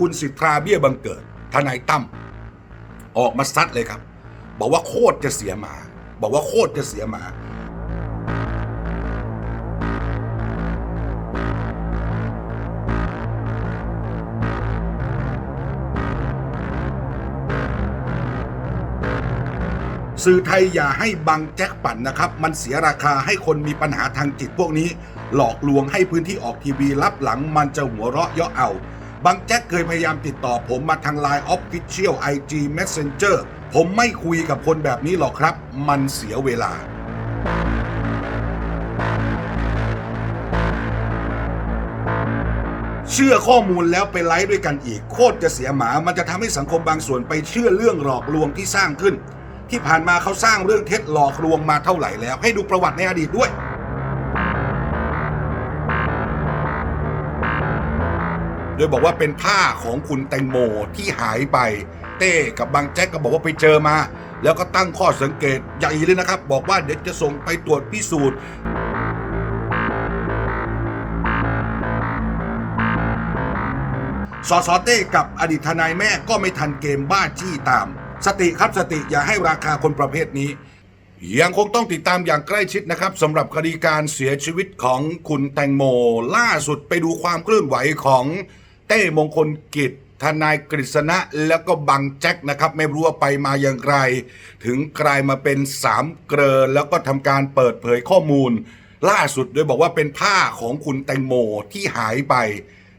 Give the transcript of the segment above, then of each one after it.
คุณสิทธาเบี้ยบังเกิด ทนายตั้มออกมาซัดเลยครับ บอกว่าโคตรจะเสียหมา บอกว่าโคตรจะเสียหมาสื่อไทยอย่าให้บังแจ็คปั่นนะครับ มันเสียราคาให้คนมีปัญหาทางจิตพวกนี้ หลอกลวงให้พื้นที่ออกทีวีรับหลังมันจะหัวเราะเยาะเอา บังแจ็คเคยพยายามติดต่อผมมาทาง Line Official IG Messenger ผมไม่คุยกับคนแบบนี้หรอกครับ มันเสียเวลา เชื่อข้อมูลแล้วไปไลฟ์ด้วยกันอีก โคตรจะเสียหมา มันจะทำให้สังคมบางส่วนไปเชื่อเรื่องหลอกลวงที่สร้างขึ้น ที่ผ่านมาเขาสร้างเรื่องเท็จหลอกลวงมาเท่าไหร่แล้ว ให้ดูประวัติในอดีตด้วย โดยบอกว่าเป็นผ้าของคุณแตงโมที่หายไป เต้กับบางแจ็คก็บอกว่าไปเจอมา แล้วก็ตั้งข้อสังเกตใหญ่เลยนะครับ บอกว่าเดี๋ยวจะส่งไปตรวจพิสูจน์สสเต้กับอดีตทนายแม่ก็ไม่ทันเกมบ้าจี้ตาม สติครับสติอย่าให้ราคาคนประเภทนี้ ยังคงต้องติดตามอย่างใกล้ชิดนะครับสำหรับคดีการเสียชีวิตของคุณแตงโม ล่าสุดไปดูความเคลื่อนไหวของ เต้มงคลกิจทนายกฤษณะแล้วก็บังแจ็คนะครับ ไม่รู้ว่าไปมาอย่างไร ถึงกลายมาเป็นสามเกลอแล้วก็ทำการเปิดเผยข้อมูล ล่าสุดโดยบอกว่าเป็นผ้าของคุณแตงโมที่หายไป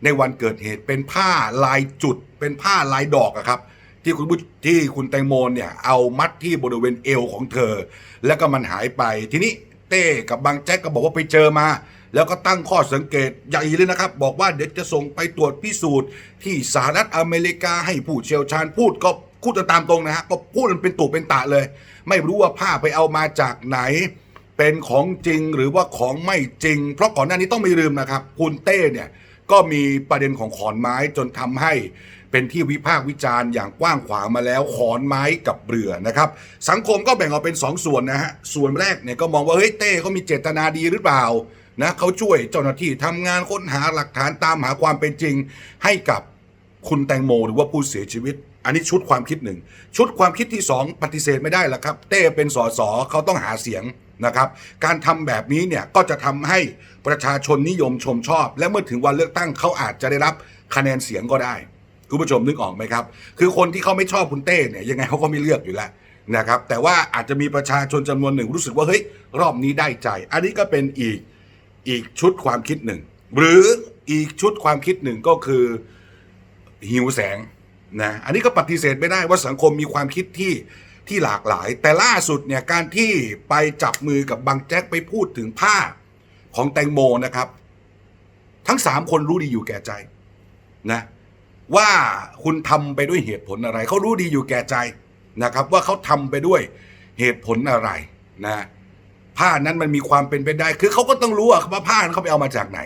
ในวันเกิดเหตุเป็นผ้าลายจุด เป็นผ้าลายดอกอะครับ ที่คุณที่คุณแตงโมเนี่ยเอามัดที่บริเวณเอวของเธอ แล้วก็มันหายไปทีนี้เต้กับบางแจ็คก็บอกว่าไปเจอมา แล้วก็ตั้งข้อสังเกตใหญ่เลยนะครับ บอกว่าเดี๋ยวจะส่งไปตรวจพิสูจน์ ที่สหรัฐอเมริกาให้ผู้เชี่ยวชาญพูดก็พูดตามตรงนะฮะก็พูดมันเป็นตุเป็นตะเลย ไม่รู้ว่าผ้าไปเอามาจากไหน เป็นของจริงหรือว่าของไม่จริง เพราะก่อนหน้านี้ต้องไม่ลืมนะครับคุณเต้เนี่ยก็มีประเด็นของขอนไม้จนทำให้เป็นที่วิพากษ์วิจารณ์อย่างกว้างขวางมาแล้วขอนไม้กับเรือนะครับ สังคมก็แบ่งออกเป็นสองส่วนนะฮะส่วนแรกเนี่ยก็มองว่าเฮ้ยเต้เขามีเจตนาดีหรือเปล่า นะเขาช่วยเจ้าหน้าที่ทำงานค้นหาหลักฐานตามหาความเป็นจริง ให้กับคุณแตงโมหรือว่าผู้เสียชีวิต อันนี้ชุดความคิดหนึ่งชุดความคิดที่สองปฏิเสธไม่ได้ละครับ เต้เป็นสสเขาต้องหาเสียงนะครับ การทำแบบนี้เนี่ยก็จะทำให้ประชาชนนิยมชมชอบ และเมื่อถึงวันเลือกตั้งเขาอาจจะได้รับคะแนนเสียงก็ได้คุณผู้ชมนึกออกไหมครับ คือคนที่เขาไม่ชอบคุณเต้เนี่ยยังไงเขาก็ไม่เลือกอยู่แล้วนะครับ แต่ว่าอาจจะมีประชาชนจำนวนหนึ่งรู้สึกว่าเฮ้ยรอบนี้ได้ใจ อันนี้ก็เป็นอีก อีกชุดความคิดหนึ่ง หรืออีกชุดความคิดหนึ่งก็คือหิวแสงนะอันนี้ก็ปฏิเสธไม่ได้ว่าสังคมมีความคิดที่ที่หลากหลาย แต่ล่าสุดเนี่ยการที่ไปจับมือกับบังแจ็คไปพูดถึงผ้าของแตงโมนะครับ ทั้งสามคนรู้ดีอยู่แก่ใจนะว่าคุณทำไปด้วยเหตุผลอะไร เขารู้ดีอยู่แก่ใจนะครับ ว่าเขาทำไปด้วยเหตุผลอะไรนะ ผ้านั้นมันมีความเป็นไปได้ คือเขาก็ต้องรู้ว่าผ้านั้นเขาไปเอามาจากไหน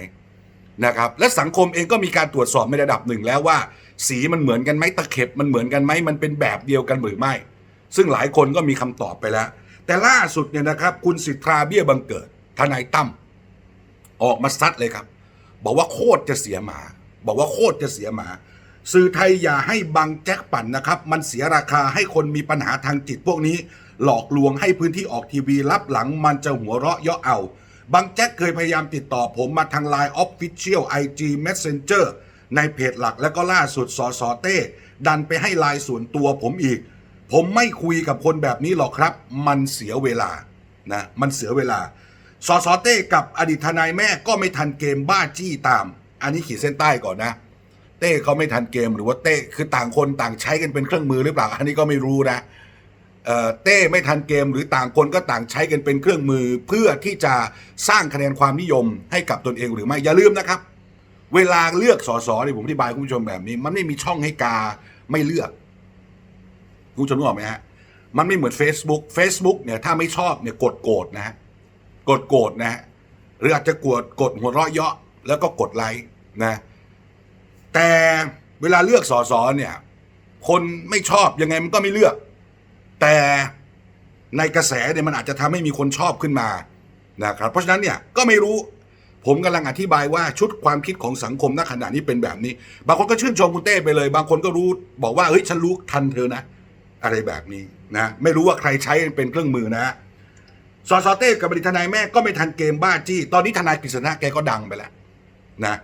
นะครับ และสังคมเองก็มีการตรวจสอบในระดับหนึ่งแล้วว่า สีมันเหมือนกันไหมตะเข็บมันเหมือนกันไหมมันเป็นแบบเดียวกันหรือไม่ ซึ่งหลายคนก็มีคำตอบไปแล้ว แต่ล่าสุดเนี่ยนะครับคุณสิทธาเบี้ยบังเกิดทนายตั้มออกมาซัดเลยครับ บอกว่าโคตรจะเสียหมา บอกว่าโคตรจะเสียหมา สื่อไทยอย่าให้บังแจ็คปั่นนะครับ มันเสียราคาให้คนมีปัญหาทางจิตพวกนี้ หลอกลวงให้พื้นที่ออกทีวีรับหลังมันจะหัวเราะเยาะเอา บางแจ็คเคยพยายามติดต่อผมมาทาง Line Official IG Messenger ในเพจหลักแล้วก็ล่าสุดสอสอเต้ ดันไปให้ไลน์ส่วนตัวผมอีก ผมไม่คุยกับคนแบบนี้หรอกครับ มันเสียเวลานะมันเสียเวลาสอสอเต้กับอดีตทนายแม่ก็ไม่ทันเกมบ้าจี้ตาม อันนี้ขีดเส้นใต้ก่อนนะ เต้เขาไม่ทันเกมหรือว่าเต้คือต่างคนต่างใช้กันเป็นเครื่องมือหรือเปล่า อันนี้ก็ไม่รู้นะ เต้ไม่ทันเกมหรือต่างคนก็ต่างใช้กันเป็นเครื่องมือ เพื่อที่จะสร้างคะแนนความนิยมให้กับตนเองหรือไม่อย่าลืมนะครับ เวลาเลือกสสเนี่ยผมอธิบายคุณผู้ชมแบบนี้ มันไม่มีช่องให้กาไม่เลือกคุณผู้ชมนึกออกไหมฮะมันไม่เหมือน Facebook Facebook เนี่ยถ้าไม่ชอบเนี่ยกดโกรธนะฮะกดโกรธนะฮะหรืออาจจะกดกดหัวเราะเยาะแล้วก็กดไลค์นะแต่เวลาเลือกสสเนี่ย คนไม่ชอบยังไงมันก็ไม่เลือก แต่ในกระแสเนี่ยมันอาจจะทำให้มีคนชอบขึ้นมานะครับเพราะฉะนั้นเนี่ยก็ไม่รู้ผมกำลังอธิบายว่าชุดความคิดของสังคมณขณะนี้เป็นแบบนี้ บางคนก็ชื่นชมคุณเต้ไปเลย บางคนก็รู้บอกว่าเฮ้ยฉันรู้ทันเธอนะ อะไรแบบนี้นะไม่รู้ว่าใครใช้เป็นเครื่องมือนะสสเต้กับบดิทนายแม่ก็ไม่ทันเกมบ้าจี้ตอนนี้ทนายกฤษณะแกก็ดังไปแล้วนะ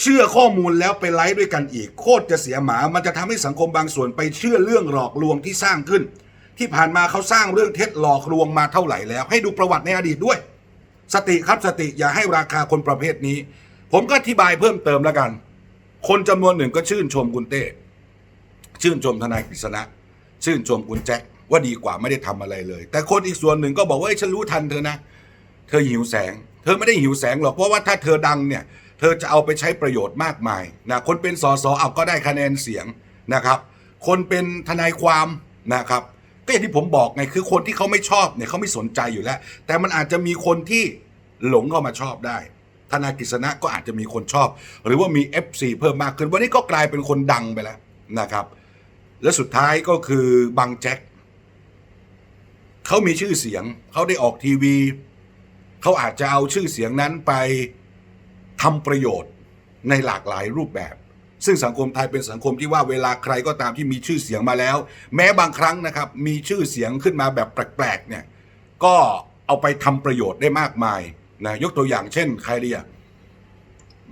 เชื่อข้อมูลแล้วไปไลฟ์ด้วยกันอีก โคตรจะเสียหมา มันจะทำให้สังคมบางส่วนไปเชื่อเรื่องหลอกลวงที่สร้างขึ้น ที่ผ่านมาเขาสร้างเรื่องเท็จหลอกลวงมาเท่าไหร่แล้ว ให้ดูประวัติในอดีตด้วย สติครับสติอย่าให้ราคาคนประเภทนี้ ผมก็อธิบายเพิ่มเติมแล้วกัน คนจำนวนหนึ่งก็ชื่นชมคุณเต้ชื่นชมทนายกฤษณะ ชื่นชมคุณแจ็คว่าดีกว่าไม่ได้ทำอะไรเลย แต่คนอีกส่วนหนึ่งก็บอกว่าฉันรู้ทันเธอนะ เธอหิวแสง เธอไม่ได้หิวแสงหรอกเพราะว่าถ้าเธอดังเนี่ย เธอจะเอาไปใช้ประโยชน์มากมายนะคนเป็นสสเอาก็ได้คะแนนเสียงนะครับ คนเป็นทนายความนะครับ ก็อย่างที่ผมบอกไงคือคนที่เขาไม่ชอบเนี่ยเขาไม่สนใจอยู่แล้ว แต่มันอาจจะมีคนที่หลงเข้ามาชอบได้ทนากฤษณะก็อาจจะมีคนชอบ หรือว่ามี FC เพิ่มมากขึ้น วันนี้ก็กลายเป็นคนดังไปแล้วนะครับ และสุดท้ายก็คือบังแจ็คเขามีชื่อเสียง เขาได้ออกทีวี เขาอาจจะเอาชื่อเสียงนั้นไป ทำประโยชน์ในหลากหลายรูปแบบ ซึ่งสังคมไทยเป็นสังคมที่ว่าเวลาใครก็ตามที่มีชื่อเสียงมาแล้ว แม้บางครั้งนะครับ มีชื่อเสียงขึ้นมาแบบแปลกๆเนี่ยก็เอาไปทำประโยชน์ได้มากมายนะยกตัวอย่างเช่น ใครดีอะ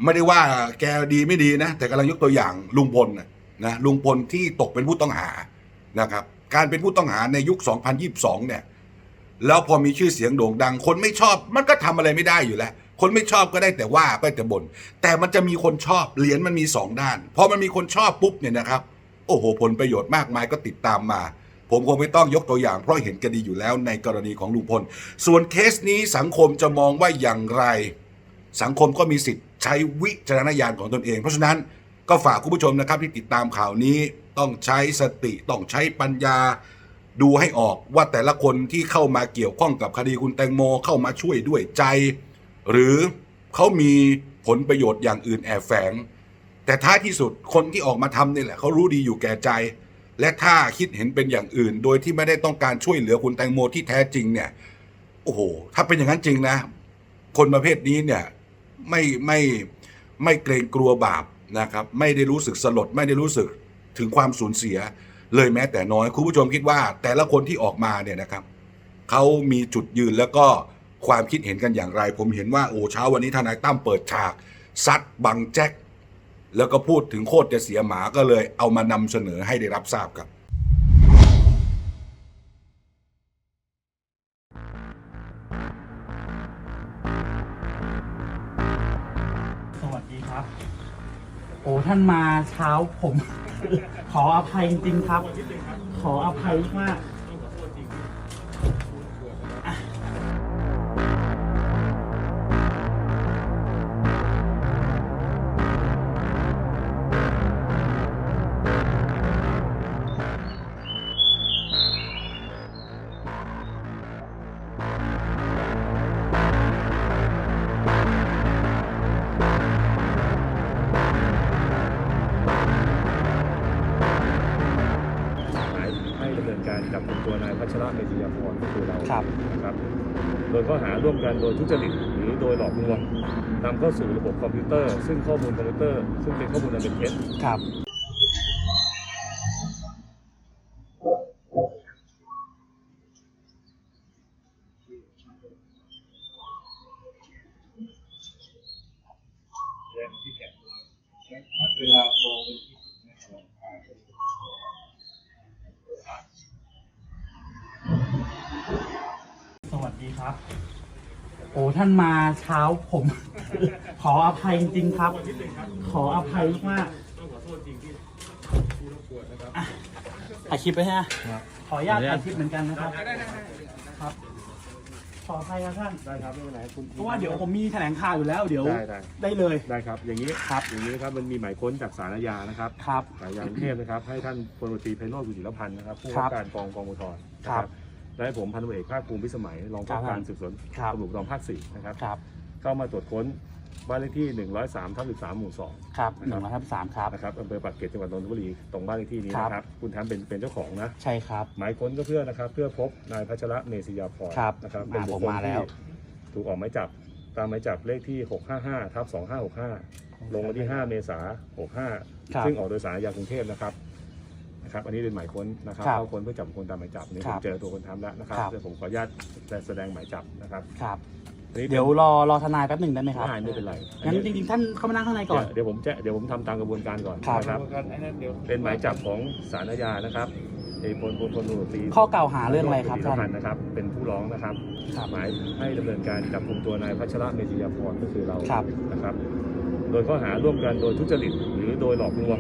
ไม่ได้ว่าแกดีไม่ดีนะ แต่กำลังยกตัวอย่างลุงพลนะนะลุงพลที่ตกเป็นผู้ต้องหานะครับ การเป็นผู้ต้องหาในยุค 2022 เนี่ย แล้วพอมีชื่อเสียงโด่งดัง คนไม่ชอบ มันก็ทำอะไรไม่ได้อยู่แล้ว คนไม่ชอบก็ได้แต่ว่าก็ได้แต่บ่นแต่มันจะมีคนชอบเหรียญมันมีสองด้านพอมันมีคนชอบปุ๊บเนี่ยนะครับ โอ้โห ผลประโยชน์มากมายก็ติดตามมา ผมคงไม่ต้องยกตัวอย่าง เพราะเห็นกันดีอยู่แล้วในกรณีของลุงพล ส่วนเคสนี้สังคมจะมองว่าอย่างไร สังคมก็มีสิทธิ์ใช้วิจารณญาณของตนเอง เพราะฉะนั้นก็ฝากคุณผู้ชมนะครับที่ติดตามข่าวนี้ต้องใช้สติต้องใช้ปัญญาดูให้ออกว่าแต่ละคนที่เข้ามาเกี่ยวข้องกับคดีคุณแตงโมเข้ามาช่วยด้วยใจ หรือเขามีผลประโยชน์อย่างอื่นแอบแฝง แต่ท้ายที่สุดคนที่ออกมาทำนี่แหละเขารู้ดีอยู่แก่ใจ และถ้าคิดเห็นเป็นอย่างอื่น โดยที่ไม่ได้ต้องการช่วยเหลือคุณแตงโมที่แท้จริงเนี่ยโอ้โหถ้าเป็นอย่างนั้นจริงนะ คนประเภทนี้เนี่ยไม่ไม่ไม่เกรงกลัวบาปนะครับ ไม่ได้รู้สึกสลดไม่ได้รู้สึกถึงความสูญเสียเลยแม้แต่น้อยคุณผู้ชมคิดว่าแต่ละคนที่ออกมาเนี่ยนะครับเขามีจุดยืนแล้วก็ ความคิดเห็นกันอย่างไร ผมเห็นว่าโอ้เช้าวันนี้ทนายตั้มเปิดฉากซัดบังแจ็คแล้วก็พูดถึงโคตรจะเสียหมาก็เลยเอามานำเสนอให้ได้รับทราบครับสวัสดีครับ โอ้ท่านมาเช้าผม ขออภัยจริงๆครับ ขออภัยมาก นโดยทุจริตหรือโดยหลอกลวงนำเข้าสู่ระบบคอมพิวเตอร์ ซึ่งข้อมูลคอมพิวเตอร์ ซึ่งเป็นข้อมูลอันเป็นเท็จครับสวัสดีครับ โอ้ท่านมาเช้าผม ขออภัยจริงๆครับ ขออภัยมากอะถ่ายคลิปไปฮะขออนุญาตถ่ายคลิปเหมือนกันนะครับครับ ขออภัยครับท่านได้ครับไม่เป็นไรคุณเพราะว่าเดี๋ยวผมมีแถลงข่าวอยู่แล้วเดี๋ยวได้ได้ได้เลย ได้ครับ อย่างนี้ครับ อย่างนี้ครับมันมีหมายค้นจากสารอาญานะครับครับสารอาญากรุงเทพนะครับ ให้ท่านพลตรีไพโรจน์กุจิรพันธ์นะครับผู้ครัว่าบการกองกองอุทธรณ์นะคครัรับบ และให้ผมพันตำรวจเอกภาคภูมิพิสมัยรองผู้ครับการสืบสวนครับ ตำรวจภูธรภาคสี่นะครับ ครับ เข้ามาตรวจค้นบ้านเลขที่ 103ทับ13หมู่2 ครับหนึ่งร้อยห้าสิบสามครับ นะครับอำเภอปากเกร็ดจังหวัดนนทบุรีตรงบ้านเลขที่นี้ครับ นะครับ คุณแทมเป็นเป็นเจ้าของนะ ใช่ครับ หมายค้นก็เพื่อนะครับ เพื่อพบนายพัชระเมษยาพรครับนะครับอ่าเป็นบุคผมคลมาแล้ที่ว ถูกออกหมายจับตามหมายจับเลขที่ 655ทับ2565 ลงวันที่ 5 เมษายนครับ65 ซึ่งออกโดยสารอาญากรุงเทพนะครับ นะครับอันนี้เป็นหมายค้นนะครับครับเข้าค้นเพื่อจับบุคคนตามหมายจับนี่คผรัมบเจอตัวคนทำแล้วนะครับครับ เดี๋ยวผมขออนุญาตแสดงหมายจับนะครับครับ อันนี้เดี๋ยวรอรอทนายแป๊บหนึ่งได้ไหมครับ ได้ไม่เป็นไรงั้นจริงๆ ท่านเข้ามานั่งข้างในก่อน เดี๋ยวผมจะเดี๋ยวผมทำตามกระบวนการก่อนครับ นะครับ เป็นหมายจับของศาลอาญานะครับเอกพลพลพลตำรวจตรีข้อกล่าวหาเรื่องอะไรครับธีท่านพันธ์นะครับ เป็นผู้ร้องนะครับครับ หมายให้ดำเนินการจับกลุ่มตัวนายพัชระเมธียาพรก็คือเราครับ นะครับ โดยข้อหาร่วมกันโดยทุจริตหรือโดยหลอกลวง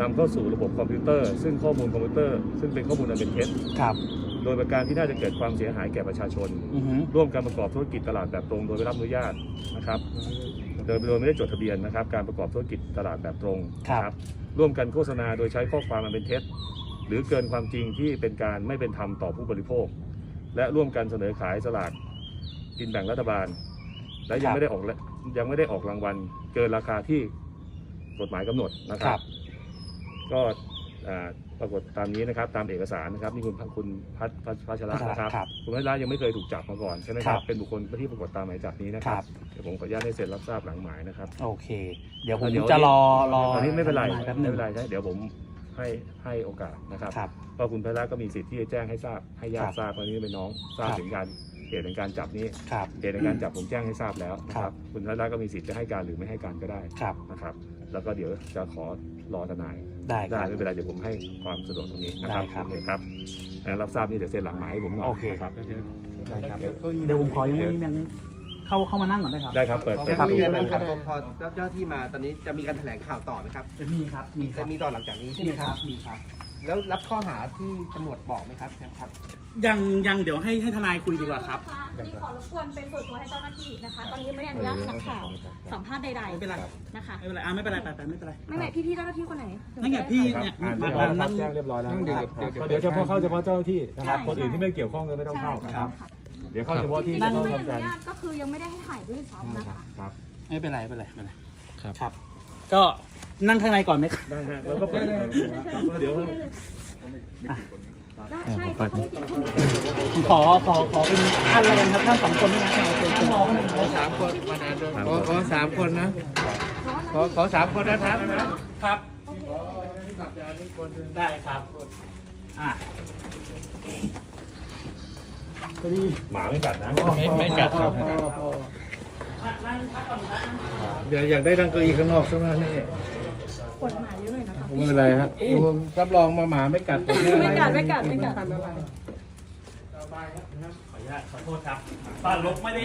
นำเข้าสู่ระบบคอมพิวเตอร์ ซึ่งข้อมูลคอมพิวเตอร์ ซึ่งเป็นข้อมูลอันเป็นเท็จครับ โดยประการที่น่าจะเกิดความเสียหายแก่ประชาชน อือฮึร่วมการประกอบธุรกิจตลาดแบบตรงโดยไม่รับอนุญาตนะครับ โดยโดยไม่ได้จดทะเบียนนะครับ การประกอบธุรกิจตลาดแบบตรงนะร่วมกันโฆษณาโดยใช้ข้อความอันเป็นเท็จ หรือเกินความจริงที่เป็นการไม่เป็นธรรมต่อผู้บริโภค และร่วมกันเสนอขายสลากกินแบ่งรัฐบาล และยังไม่ได้ออก ยังไม่ได้ออกรางวัลเกินราคาที่กฎหมายกำหนดนะคครัรับบก็อ่าปรากฏตามนี้นะครับ ตามเอกสารนะครับนี่คุณคุณพัชพัชพัชระนะครับครับคุณพัชระยังไม่เคยถูกจับมาก่อนใช่ไหมคครัรับบเป็นบุคคลที่ปรากฏตามหมายจับนี้นะคครัรับบเดี๋ยวผมขออนุญาตให้เซ็นรับทราบหลังหมายนะครับ โอเค เดี๋ยวผมเดี๋ยวจะรอรอตอนนี้ไม่เป็นไรทายแป๊บหไม่นึ่งเป็นไรใช่เดี๋ยวผมให้ให้โอกาสนะครับครับเพราะคุณพัชระก็มีสิทธิ์ที่จะแจ้งให้ทราบให้ญาครัติบทราบเพราะนี่เป็นน้องทราบครับถึงการ เหตุในการจับนี้ครับ เหตุในการจับผมแจ้งให้ทราบแล้วนะคครัรับ บคุณพัชระก็มีสิทธิ์จะให้การหรือไม่ให้การก็ได้ครับ นะครับ แล้วก็เดี๋ยวจะขอรอทนายได้คได้รับ ไม่เป็นไรเดี๋ยวผมให้ความสะดวกตรงนี้นะครับได้ครับ โอเคครับงั้นรับทราบนี่เดี๋ยวเซ็นหลังหมายให้ผมหน่อยโอเคครับ ได้ครับ เดี๋ยวผมขอยังยังเข้าเข้ามานั่งก่อนได้ครับ ได้ครับเปิดขอเปิดครับประตูมีอะไรบ้างครับพอพอเจ้าหน้าที่มาตอนนี้จะมีการแถลงข่าวต่อไหมครับ มีครับ มีครัจะบมีต่อหลังจากนี้ใช่ไหมีมคครัรับบมีครับ แล้วรับข้อหาที่ตำรวจบอกไหมครับครับ ยังยังเดี๋ยวให้ให้ทนายคุยดีกว่าครับอันนี้ขอรบกวนเป็นส่วนตัวให้เจ้าหน้าที่นะคะ ตอนนี้ไม่ได้อนุญาตให้นักข่าวสัมภาษณ์ใดไม่เป็นไรๆนะคะ ไม่เป็นไรอ่าไม่เป็นไรไปไปไม่เป็นไรไม่ไม่พี่พี่ๆเจ้าหน้าที่คนไหนนั่นไงพี่เนี่ยอ่านมาเรียบร้อยมาแล้วคนั่รับงแจ้งเรียบร้อยแล้วเดี๋ยวครับเดี๋ยวเดี๋ยวเฉพาะเข้าเฉพาะเจ้าหน้าที่นะครับใช่คนอื่นที่ไม่เกี่ยวข้องเลยไม่ต้องใช่เข้าใช่นะครับค่ะเดี๋ยวเข้าเฉพาะที่นั่จะงต้องไม่อทำการนุญาตก็คือยังไม่ได้ให้ถ่ายด้วยซ้ำนะคะครับ ไม่เป็นไรไม่เป็นไรไม่เป็นไรครับ ครับ ก็ นั่งข้างในก่อนไหมครับได้ฮะแล้วก็เปิดเดี๋ยวได้ใช่ค่ะไม่ผิดคนขอขอขอเป็นท่านอะไรกันครับท่านสองคนนี่นะท่านรอข้างในครับสามคนมานาขอขอสามคนนะ ขอขอสามคนนะครับครับได้ครับอะพอดีหมาไม่กัดนะไม่ไม่กัดครับนั่งพักก่อนนะเดี๋ยวอยากได้ดังเก้าอี้ข้างนอกใช่ไหมนี่ ไม่เป็นไรครับผมรับรองมาหมาไม่กัดผมไม่กัดไม่กัดไม่กัดขออนุญาตขอโทษครับป้าลกไม่ได้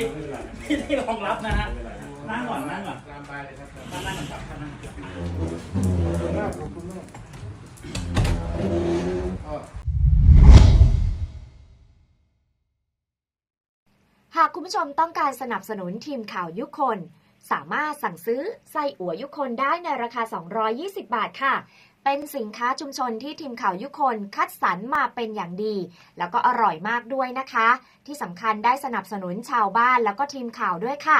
ไม่ได้รองรับนะฮะนั่งก่อนนั่งก่อนตามไปเลยครับนั่งก่อนครับนั่งก่อนหากคุณผู้ชมต้องการสนับสนุนทีมข่าวยุคคน สามารถสั่งซื้อไส้อั่วยุคนได้ในราคา 220 บาทค่ะ เป็นสินค้าชุมชนที่ทีมข่าวยุคคนคัดสรรมาเป็นอย่างดี แล้วก็อร่อยมากด้วยนะคะ ที่สำคัญได้สนับสนุนชาวบ้านแล้วก็ทีมข่าวด้วยค่ะ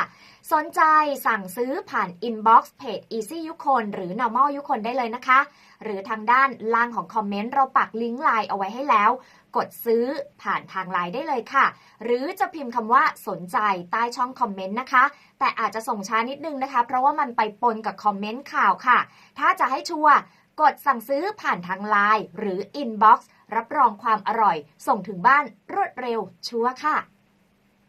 สนใจสั่งซื้อผ่านอินบ็อกซ์เพจ Easy ยุคนหรือ Normal ยุคนได้เลยนะคะ หรือทางด้านล่างของคอมเมนต์เราปักลิงก์ไลน์เอาไว้ให้แล้ว กดซื้อผ่านทางไลน์ได้เลยค่ะ หรือจะพิมพ์คำว่าสนใจใต้ช่องคอมเมนต์นะคะ แต่อาจจะส่งช้านิดนึงนะคะ เพราะว่ามันไปปนกับคอมเมนต์ข่าวค่ะ ถ้าจะให้ชัวร์กดสั่งซื้อผ่านทางไลน์หรืออินบ็อกซ์รับรองความอร่อย ส่งถึงบ้านรวดเร็วชัวร์ค่ะ